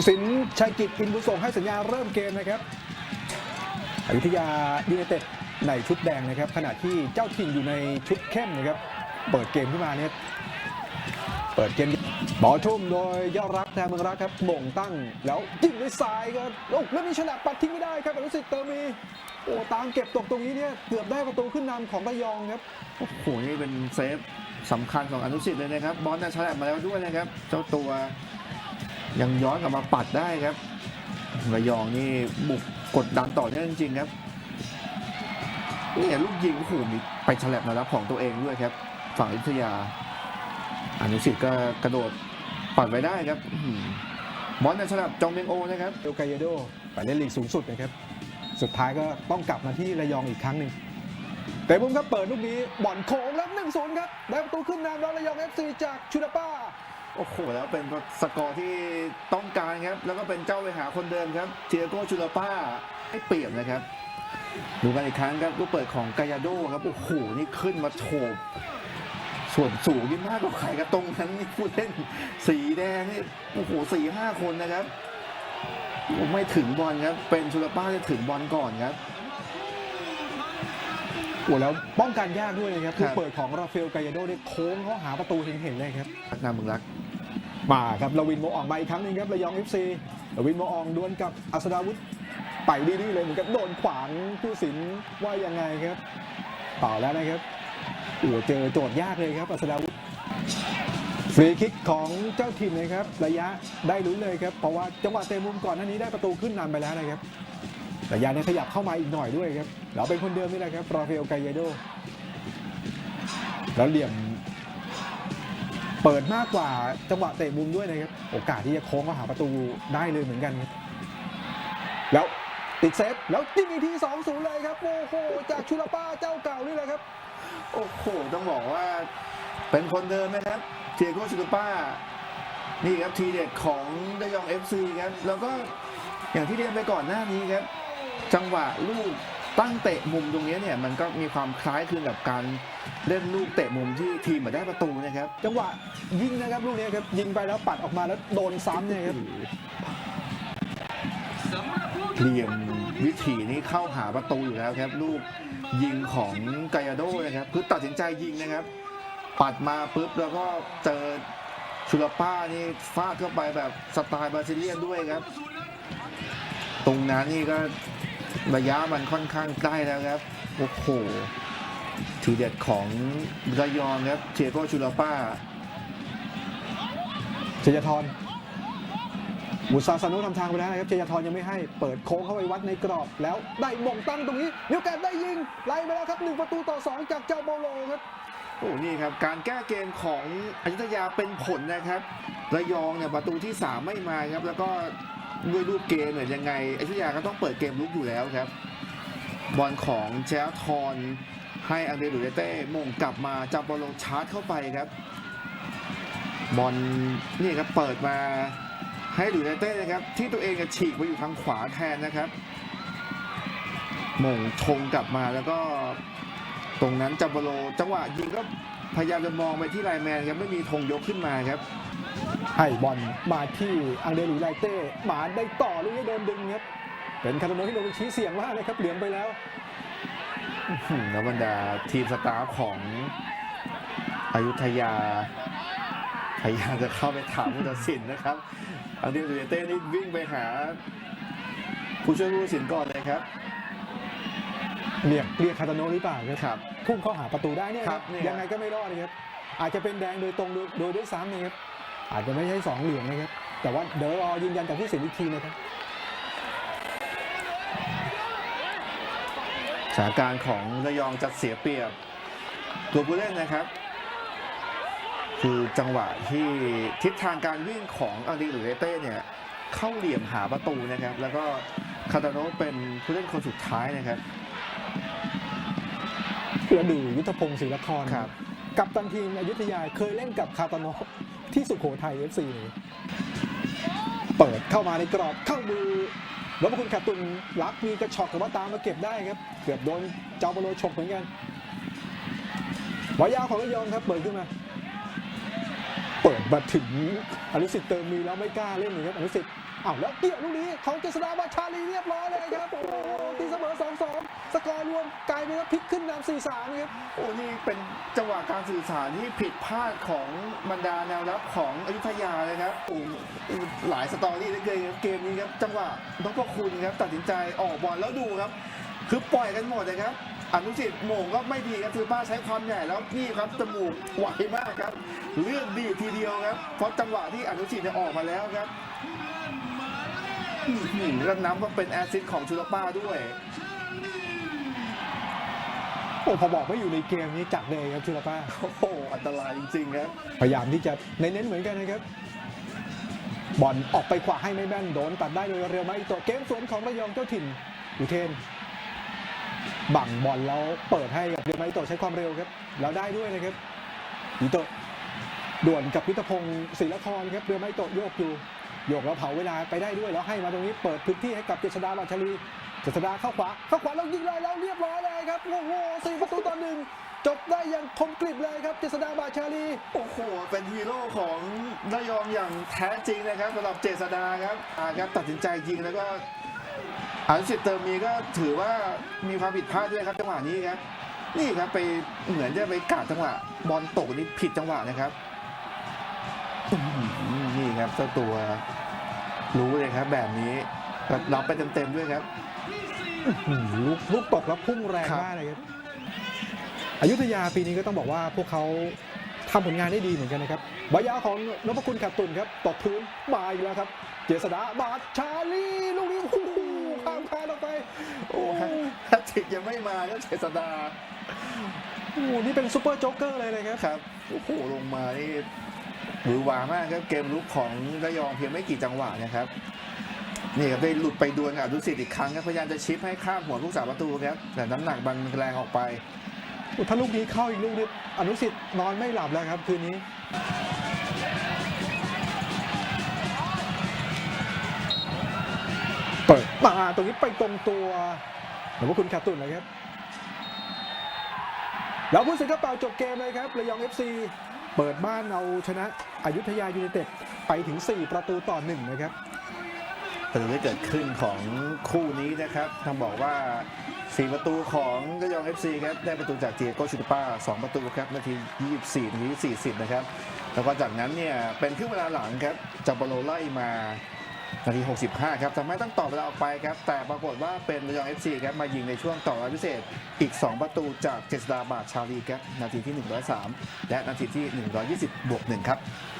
ผู้สินชัยกิจอินบุญส่งให้สัญญาเริ่มเกมนะครับอยุธยายูไนเต็ดในชุดแดงนะครับ ขณะที่เจ้าถิ่นอยู่ในชุดเข้มนะครับ เปิดเกมขึ้นมาเนี่ยเปิดเกมบอลทุ่มโดยยอดรักแทนเมืองรักครับบ่งตั้งแล้วยิงด้วยซ้ายครับโอ้แล้วมีฉลับปัดทิ้งไม่ได้ครับอนุสิทธิ์เติมมีโอ้ตามเก็บตกตรงนี้เนี่ยเกือบได้ประตูขึ้นนำของระยองครับโอ้โหนี่เป็นเซฟสำคัญของอนุสิทธิ์เลยนะครับบอลน่ะฉลับมาแล้วด้วยนะครับ เจ้าตัว ยังย้อนกลับมาปัดได้ครับระยองนี่บุกกดดันต่อเนื่องจริงครับนี่ลูกยิงโอ้โหมีไปฉลับมาแล้วของตัวเองด้วยครับ ฝั่งอยุธยาอนุสิทธิ์ก็กระโดดปัดไว้ได้ครับอื้อหือบอลในฉลับจองเมงโอนะครับเอลกายโดไปเล่นลีกสูงสุดนะครับ สุดท้ายก็ต้องกลับมาที่ระยองอีกครั้งหนึ่งแต่บุ้มครับเปิดลูกนี้บอลโค้งแล้ว1 0ครับได้ประตูขึ้นนำแล้วระยอง FC จากชูดาป้า โอ้โหแล้วเป็นสกอร์ที่ต้องการครับ แล้วก็เป็นเจ้าไปหาคนเดิมครับเทียโกชูลาป้าให้เปรียบนะครับดูกันอีกครั้งครับลูกเปิดของกายาโดครับโอ้โหนี่ขึ้นมาโฉบส่วนสูงนี่มากกว่าใครครับตรงนั้นนี่ผู้เล่นสีแดงนี่โอ้โหสี่ห้าคนนะครับโอ้ไม่ถึงบอลครับ เป็นชูลาป้าที่ถึงบอลก่อนครับโอ้แล้วป้องกันยากด้วยนะครับครัลูบกเปิดของราฟาเอลกายโดเนี่ยโค้งเข้าหาประตูเห็นๆเลยครับนักนาเมืองรัก มาครับลวินโมอองมาอีกครั้งหนึงครับระยอง FC ลวินโมอองดวลกับอัสดาวุธไปดีๆเลยเหมือนกับโดนขวางผู้สินว่ายังไงครับต่อแล้วนะครับโอ้เจอโจทย์ยากเลยครับอัสดาวุธฟรีคิกของเจ้าถิ่นนะครับ ระยะได้ลุ้นเลยครับเพราะว่าจังหวะเตะมุมก่อนหน้านี้ได้ประตูขึ้นนำไปแล้วนะครับระยะเนี่ยขยับเข้ามาอีกหน่อยด้วยครับเราเป็นคนเดิมนี่แหละครับราเอลกายโดแล้วเหลี่ยม เปิดมากกว่าจังหวะเตะมุมด้วยนะครับ โอกาสที่จะโค้งมาหาประตูได้เลยเหมือนกันครับแล้วติดเซฟแล้วยิงอีกที2-0เลยครับโอ้โหจากชูลป้าเจ้าเก่านี่แหละครับ โอ้โหต้องบอกว่าเป็นคนเดิมนะครับเทียโกชูลป้า นี่ครับทีเด็ดของดยอง FC ครับแล้วก็อย่างที่เรียนไปก่อนหน้านี้ครับ จังหวะลูก ตั้งเตะมุมตรงนี้เนี่ยมันก็มีความคล้ายคลึงกับการเล่นลูกเตะมุมที่ทีมมาได้ประตูนะครับ จังหวะยิงนะครับลูกนี้ครับยิงไปแล้วปัดออกมาแล้วโดนซ้ำเนี่ยครับเหลี่ยมวิถีนี้เข้าหาประตูอยู่แล้วครับ ลูกยิงของกายาโดนะครับคือตัดสินใจยิงนะครับ ปัดมาปุ๊บแล้วก็เจอชูลป้านี่ฟาดเข้าไปแบบสไตล์บราซิเลียนด้วยครับ ตรงนั้นนี่ก็ ระยะมันค่อนข้างใกล้แล้วครับ โอ้โห ทีเด็ดของระยองครับเทียโกชูลาป้าเชยทรมุซาซานุทำทางไปแล้วนะครับเชยทรยังไม่ให้เปิดโค้งเข้าไปวัดในกรอบ แล้วได้มงตั้งตรงนี้มีโอกาสได้ยิง ไล่ไปแล้วครับหนึ่งประตูต่อสองจากเจ้าโบโลครับโอ้นี่ครับ การแก้เกมของอยุธยาเป็นผลนะครับ ระยองเนี่ยประตูที่ 3 ไม่มาครับ แล้วก็ ด้วยรูปเกมเนี่ยยังไงอยุยาก็ต้องเปิดเกมลุกอยู่แล้วครับ บอลของแจ๊ทอนให้อังเดรูเดเต้มงกลับมาจับบอลลงชาร์จเข้าไปครับบอลนี่ครับเปิดมาให้ดูเดเต้นะครับ ที่ตัวเองจะฉีกไปอยู่ทางขวาแทนนะครับมงชงกลับมาแล้วก็ตรงนั้นจับบอลจังหวะยิงก็พยายามจะมองไปที่ไลแมนครับไม่มีธงยกขึ้นมาครับ ให้บอลมาที่อังเดรูไลเต้หมาได้ต่อลูกนี้โดนดึงครับเป็นคาร์โนที่ลงไปชี้เสียงมากเลยครับเหลืองไปแล้วอืมแล้วบรรดาทีมสตาฟของอยุธยาพยายามจะเข้าไปถามผู้ตัดสินนะครับ อันเดียเต้นี่วิ่งไปหา ผู้ช่วยผู้ตัดสินก่อนเลยครับเรียกเรียกคาร์โนหรือเปล่าครับครับพุ่งเข้าหาประตูได้เนี่ยครับนี่ครับยังไงก็ไม่รอดนะครับอาจจะเป็นแดงโดยตรงโดยโดยด้วยซ้ำนะครับ อาจจะไม่ใช่สองเหลืองนะครับ แต่ว่าเดี๋ยวรอยืนยันจากผู้เสียอีกทีนะครับสถานการณ์ของระยองจะเสียเปรียบ ตัวผู้เล่นนะครับ คือจังหวะที่ทิศทางการวิ่งของอังดีหรือเต้เนี่ยเข้าเหลี่ยมหาประตูนะครับ แล้วก็คาตาโนะเป็นผู้เล่นคนสุดท้ายนะครับเพื่อดูยุทธพงศ์ศรีละครครับ กับตันทีมอยุธยาเคยเล่นกับคาตาโนะ ที่สุโขทัยเอฟซีเปิดเข้ามาในกรอบเข้ามือรบคุณขาตุนลักมีกระชอกแต่ว่าตามมาเก็บได้ครับ เกือบโดนเจ้าบอลโลชกเหมือนกันวายาวของระยองครับเปิดขึ้นมา เปิดมาถึงอนุสิทธิ์เติมมีแล้วไม่กล้าเล่นเลยครับอนุสิทธิ์ อ้าวแล้วเตี่ยวลูกนี้ของเจษฎาบาชาลีเรียบร้อยเลยครับ โอ้โหตีเสมอ 2-2 สกอร์รวมกลายเป็นว่าพลิกขึ้นนำ4-3นะครับ โอ้นี่เป็นจังหวะการสื่อสารที่ผิดพลาดของบรรดาแนวรับของอยุธยาเลยครับโอ้หลายสตอรี่เลยเกินครับเกมนี้ครับ จังหวะนพคุณครับตัดสินใจออกบอลแล้วดูครับ คือปล่อยกันหมดเลยครับอนุสิทธิ์โม่งก็ไม่ดีครับถือป้าใช้ความใหญ่แล้วนี่ครับจมูกไหวมากครับ เลือกดีทีเดียวครับเพราะจังหวะที่อนุสิทธิ์เนี่ยออกมาแล้วครับ หือแล้วน้ำก็เป็นแอซซิดของชุลป้าด้วย โอ้พอบอกว่าอยู่ในเกมนี้จัดเลยครับชูลป้า โอ้โหอันตรายจริงๆครับพยายามที่จะเน้นๆเหมือนกันนะครับบอลออกไปขวาให้ไม่แม่นโดนตัดได้โดยเรียวมาอิโตะเกมสวนของระยองเจ้าถิ่นอุเทน บังบอลแล้วเปิดให้กับเรียวมาอิโตะใช้ความเร็วครับ แล้วได้ด้วยนะครับอิโตะด่วนกับยุทธพงศ์ศรีละครครับเรียวมาอิโตะโยกอยู่ โยกแล้วเผาเวลาไปได้ด้วยแล้วให้มาตรงนี้เปิดพื้นที่ให้กับเจษดาบาชลีเจษดาเข้าขวาเข้าขวาแล้วยิงเลยแล้วเรียบร้อยเลยครับโอ้โหสี่ประตูต่อหนึ่งจบได้อย่างคมกริบเลยครับเจษดาบาชาลีโอ้โหเป็นฮีโร่ของระยองอย่างแท้จริงนะครับสำหรับเจษดาครับอ่าครับตัดสินใจยิงแล้วก็อันสิทธิ์เติมมีก็ถือว่ามีความผิดพลาดด้วยครับจังหวะนี้ครับนี่ครับไปเหมือนจะไปกาดจังหวะบอลตกนี่ผิดจังหวะนะครับ ครับเจ้าตัวรู้เลยครับ แบบนี้รับไปเต็มๆด้วยครับอืมลูกลูกตกแล้วพุ่งแรงครับมากเลยครับอยุธยาปีนี้ก็ต้องบอกว่าพวกเขาทำผลงานได้ดีเหมือนกันนะครับบายาของนพคุณขัดตุนครับตกพื้นมาอีกแล้วครับ เจษดาบาดชาลีลูกนี้โอ้โหข้ามคานออกไป โอ้โอ้โหแฮตทริกยังไม่มาครับเจษดานี่เป็นซูเปอร์โจ๊กเกอร์เลยนะครับครับโอ้โหลงมานี่ หวือหวามากครับเกมลุกของระยองเพียงไม่กี่จังหวะนะครับนี่ครับได้หลุดไปดวลกับอนุสิทธิ์อีกครั้งครับพยายามจะชิปให้ข้ามหัวผู้สาประตูครับแต่น้ำหนักมันแรงออกไปถ้าลูกนี้เข้าอีกลูกนี้อนุสิทธิ์นอนไม่หลับแล้วครับคืนนี้เปิดมาตรงนี้ไปตรงตัวหรือว่าคุณขัดตุนนะครับแล้วผู้สินก็เป่าจบเกมเลยครับระยอง FC เปิดบ้านเอาชนะอายุทยายูไนเต็ดไปถึง 4 ประตูต่อ 1 นะครับประตูที่เกิดขึ้นของคู่นี้นะครับต้องบอกว่า 4 ประตูของระยอง FC ครับได้ประตูจากเจียโกชิตป้า 2 ประตูครับนาที 24นาที40 นะครับ แล้วก็จากนั้นเนี่ยเป็นครึ่งเวลาหลังครับจับบอลไล่มา นาที 65 ครับทำให้ต้องต่อเวลาออกไปครับ แต่ปรากฏว่าเป็นระยอง FC ครับมายิงในช่วงต่อเวลาพิเศษอีก 2 ประตูจากเจษดาบาทชาลีครับ นาทีที่ 103 และนาทีที่ 120 บวก 1 ครับ